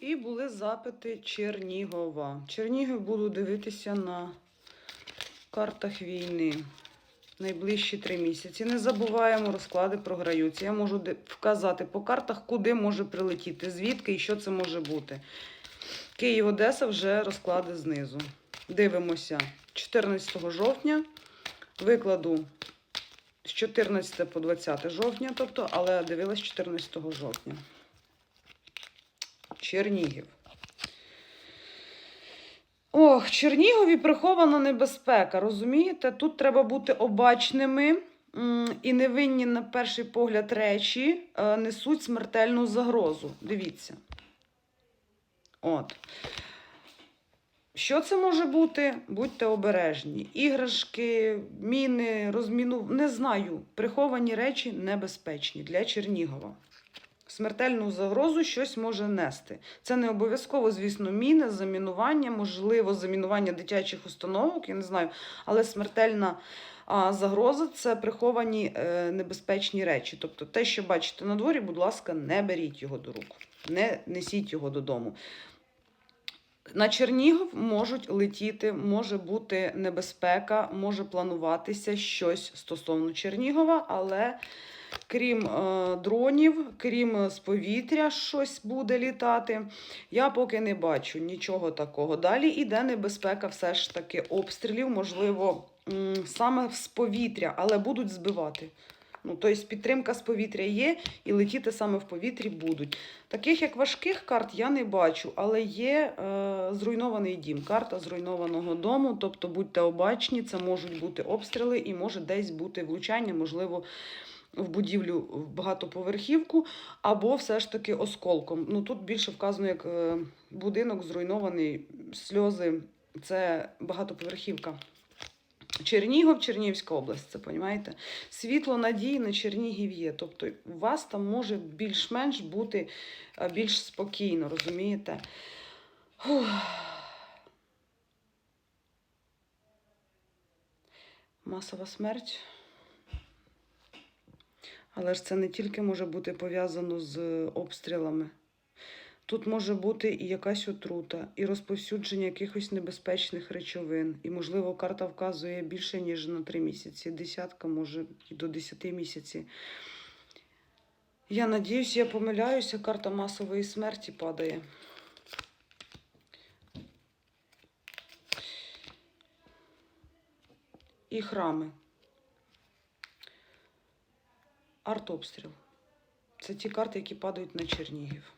І були запити Чернігова. Чернігів буду дивитися на картах війни. Найближчі три місяці. Не забуваємо, розклади програються. Я можу вказати по картах, куди може прилетіти, звідки і що це може бути. Київ, Одеса вже розклади знизу. Дивимося 14 жовтня. Викладу з 14 по 20 жовтня, тобто, але дивилась 14 жовтня. Чернігів. Ох, Чернігові прихована небезпека, розумієте? Тут треба бути обачними і невинні, на перший погляд, речі е, несуть смертельну загрозу. Дивіться. От. Що це може бути? Будьте обережні. Іграшки, міни, розміну. Не знаю. Приховані речі небезпечні для Чернігова. Смертельну загрозу щось може нести. Це не обов'язково, звісно, міни, замінування, можливо, замінування дитячих установок, я не знаю, але смертельна а, загроза це приховані е, небезпечні речі. Тобто те, що бачите на дворі, будь ласка, не беріть його до рук, не несіть його додому. На Чернігов можуть летіти, може бути небезпека, може плануватися щось стосовно Чернігова, але крім е, дронів, крім е, з повітря, щось буде літати. Я поки не бачу нічого такого. Далі іде небезпека, все ж таки обстрілів, можливо, саме з повітря, але будуть збивати. Ну, тобто підтримка з повітря є, і летіти саме в повітрі будуть. Таких як важких карт я не бачу, але є е, зруйнований дім, карта зруйнованого дому. Тобто будьте обачні, це можуть бути обстріли і може десь бути влучання, можливо, в будівлю в багатоповерхівку, або все ж таки осколком. Ну тут більше вказано як е, будинок зруйнований, сльози. Це багатоповерхівка. Чернігов, Чернігівська область, це понімаєте? Світло надії на Чернігів є. Тобто у вас там може більш-менш бути е, більш спокійно, розумієте? Фух. Масова смерть. Але ж це не тільки може бути пов'язано з обстрілами. Тут може бути і якась отрута, і розповсюдження якихось небезпечних речовин. І, можливо, карта вказує більше, ніж на три місяці. Десятка, може, і до 10 місяців. Я надіюсь, я помиляюся, карта масової смерті падає. І храми. Артобстріл. Це ті карти, які падають на Чернігів.